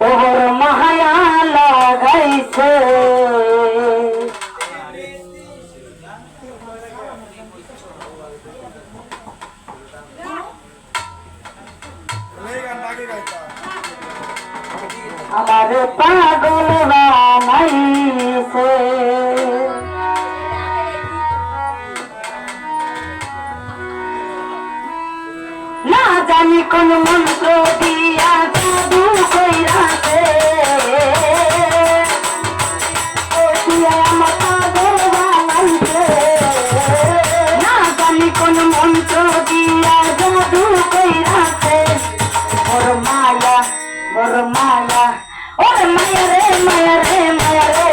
ওহর মহায়া লাগাইছে আমার পাগল বা কোন মন্ত্র দিয়া জাদু কইরাছে ও দিয়া মাতা দেবা মানছে না জানি কোন মন্ত্র দিয়া জাদু কইরাছে ওর মায়া ওর মায়া ওর মায়া রে মায়া রে মায়া রে।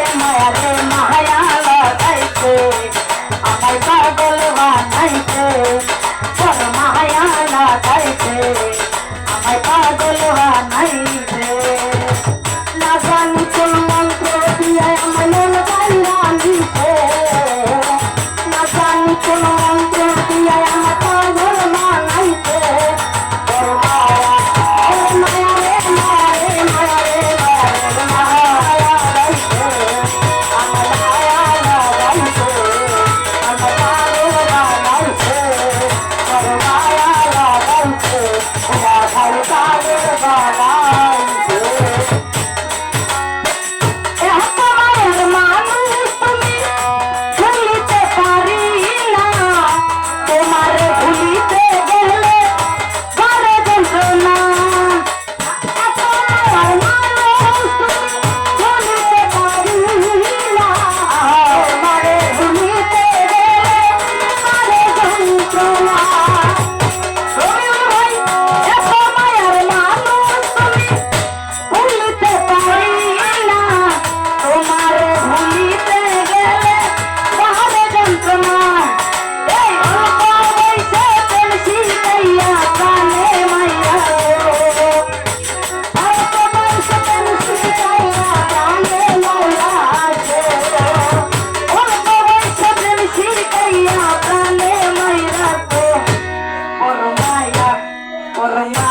குறையா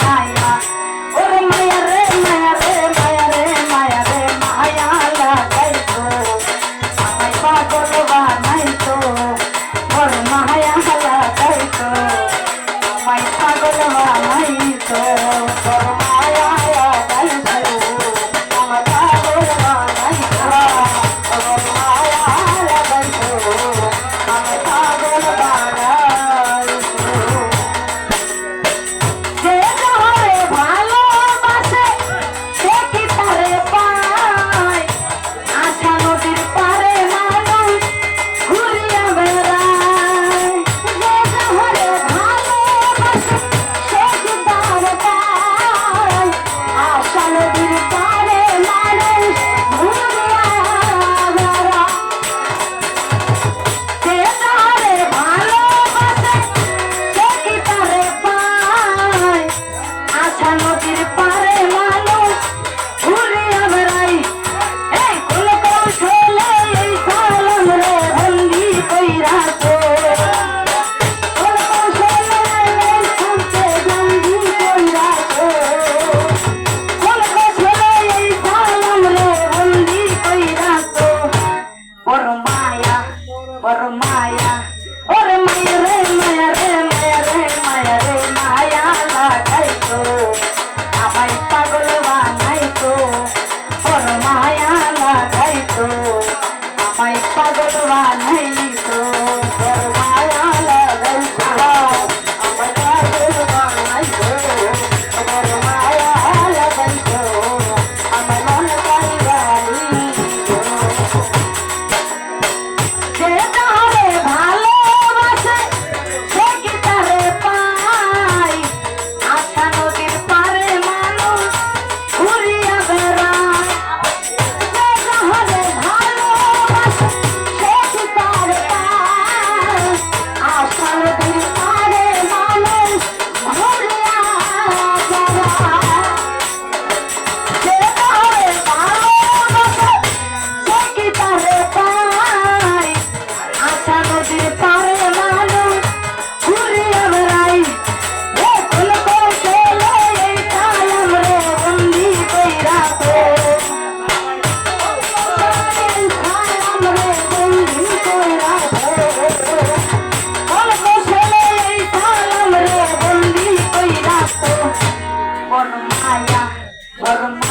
মায়া। ওরে মায়া রে মায়া রে মায়া রে মায়া রে, মায়া লাগাই তো আমায় পাগল বানাই তো ওর মায়া লাগাই তো আমায় পাগল বানাই তো ওর মায়া Por Maya, por Maya, Maya, Maya. Maya, Burma.